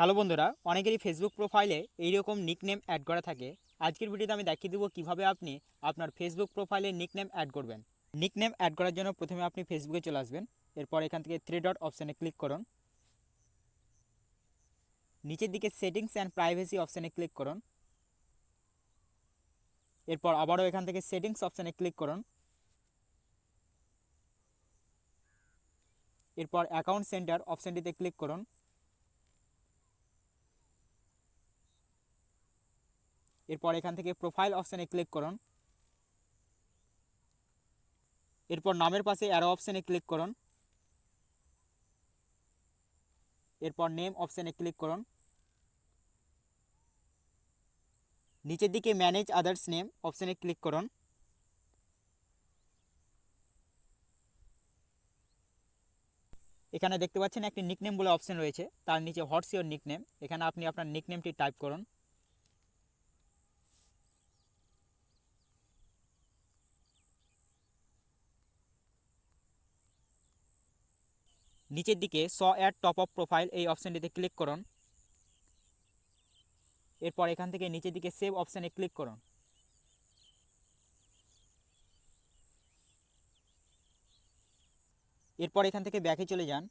Hello বন্ধুরা, অনেকেরই Facebook প্রোফাইলে এইরকম নিকনেম অ্যাড করা থাকে। আজকের ভিডিওতে আমি দেখিয়ে দেবো কীভাবে আপনি আপনার ফেসবুক প্রোফাইলে নিকনেম অ্যাড করবেন। নিকনেম অ্যাড করার জন্য প্রথমে আপনি ফেসবুকে চলে আসবেন। এরপর এখান থেকে থ্রি ডট অপশানে ক্লিক করুন। নিচের দিকে সেটিংস অ্যান্ড প্রাইভেসি অপশানে ক্লিক করুন। এরপর আবারও এখান থেকে সেটিংস অপশানে ক্লিক করুন। এরপর অ্যাকাউন্ট সেন্টার অপশানটিতে ক্লিক করুন। এরপর এখান থেকে প্রোফাইল অপশানে ক্লিক করুন। এরপর নামের পাশে অ্যারো অপশানে ক্লিক করুন। এরপর নেম অপশানে ক্লিক করুন। নিচের দিকে ম্যানেজ আদার্স নেম অপশানে ক্লিক করুন। এখানে দেখতে পাচ্ছেন একটি নিকনেম বলে অপশন রয়েছে। তার নিচে হোয়াটস ইওর নিকনেম এখানে আপনি আপনার নিকনেমটি টাইপ করুন। নিচের দিকে স অ্যাড টপ আপ প্রোফাইল এই অপশানটিতে ক্লিক করুন। এরপর এখান থেকে নিচের দিকে সেভ অপশানে ক্লিক করুন। এরপর এখান থেকে ব্যাকে চলে যান।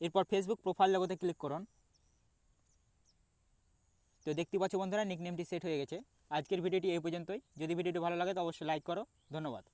এরপর ফেসবুক প্রোফাইল লোগোতে ক্লিক করুন। তো দেখতে পাচ্ছ বন্ধুরা নিকনেমটি সেট হয়ে গেছে। আজকের ভিডিওটি এই পর্যন্তই। যদি ভিডিওটি ভালো লাগে তো অবশ্যই লাইক করো। ধন্যবাদ।